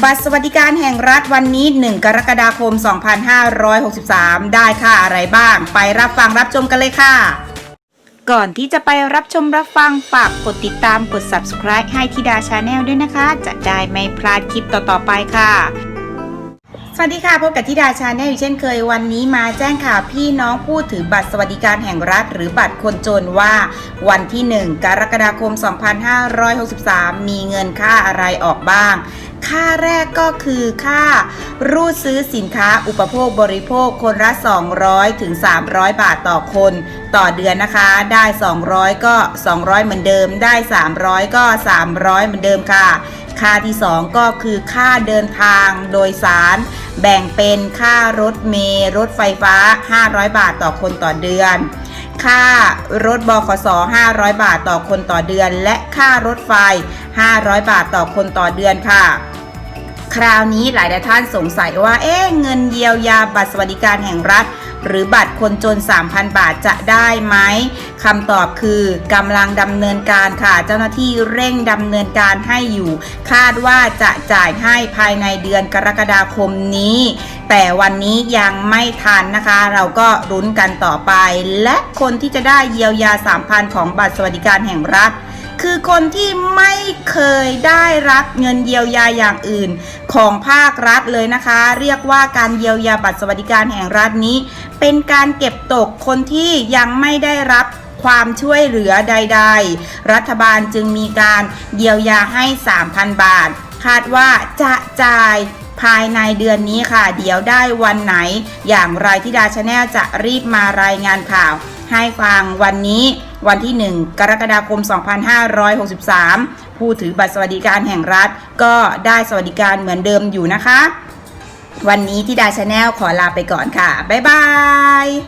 บัตรสวัสดิการแห่งรัฐวันนี้ 1 กรกฎาคม 2563 ได้ค่าอะไรบ้าง ไปรับฟังรับชมกันเลยค่ะ ก่อนที่จะไปรับชมรับฟังฝากกดติดตามกด subscribe ให้ทิดาชาแนลด้วยนะคะ จะได้ไม่พลาดคลิปต่อๆไปค่ะสวัสดีค่ะ พบกับทิดาชาแนลอยู่เช่นเคยวันนี้มาแจ้งข่าวพี่น้องผู้ถือบัตรสวัสดิการแห่งรัฐ หรือบัตรคนจนว่าวันที่ 1 กรกฎาคม 2563 มีเงินค่าอะไรออกบ้าง ค่าแรกก็คือค่ารูดซื้อสินค้าอุปโภคบริโภคคนละ 200ถึง300 บาทต่อคน ต่อเดือนนะคะ ได้ 200 ก็ 200 เหมือนเดิม ได้ 300 ก็ 300 เหมือนเดิมค่ะ ค่าที่ 2 ก็คือค่าเดินทางโดยสาร แบ่งเป็นค่ารถเมล์รถไฟฟ้า 500 บาทต่อคนต่อเดือนค่ารถบขส500 บาทต่อคนต่อเดือน และค่ารถไฟ 500 บาทต่อคนต่อเดือนค่ะ คราวนี้หลายท่านสงสัยว่า เอ๊ะเงินเยียวยาบัตรสวัสดิการแห่งรัฐ หรือบัตรคนจน 3,000 บาทจะได้ไหมคำตอบคือกำลังดำเนินการค่ะ เจ้าหน้าที่เร่งดำเนินการให้อยู่ คาดว่าจะจ่ายให้ภายในเดือนกรกฎาคมนี้ แต่วันนี้ยังไม่ทันนะคะ เราก็รุ้นกันต่อไป และคนที่จะได้เยียวยา 3,000 ของบัตรสวัสดิการแห่งรัฐ คือคนที่ไม่เคยได้รับเงินเยียวยาอย่างอื่น ของภาครัฐเลยนะคะ เรียกว่าการเยียวยาบัตรสวัสดิการแห่งรัฐนี้ เป็นการเก็บตกคนที่ยังไม่ได้รับความช่วยเหลือใด ๆ รัฐบาลจึงมีการเยียวยาให้ 3,000 บาท คาดว่าจะจ่ายภายในเดือนนี้ค่ะ เดี๋ยวได้วันไหน อย่างไรที่ดาชาแนลจะรีบมารายงานข่าว ให้ฟังวันนี้ วันที่ 1 กรกฎาคม 2563 ผู้ถือบัตรสวัสดิการแห่งรัฐ ก็ได้สวัสดิการเหมือนเดิมอยู่นะคะ วันนี้ที่ดาชาแนลขอลาไปก่อนค่ะ บ๊ายบาย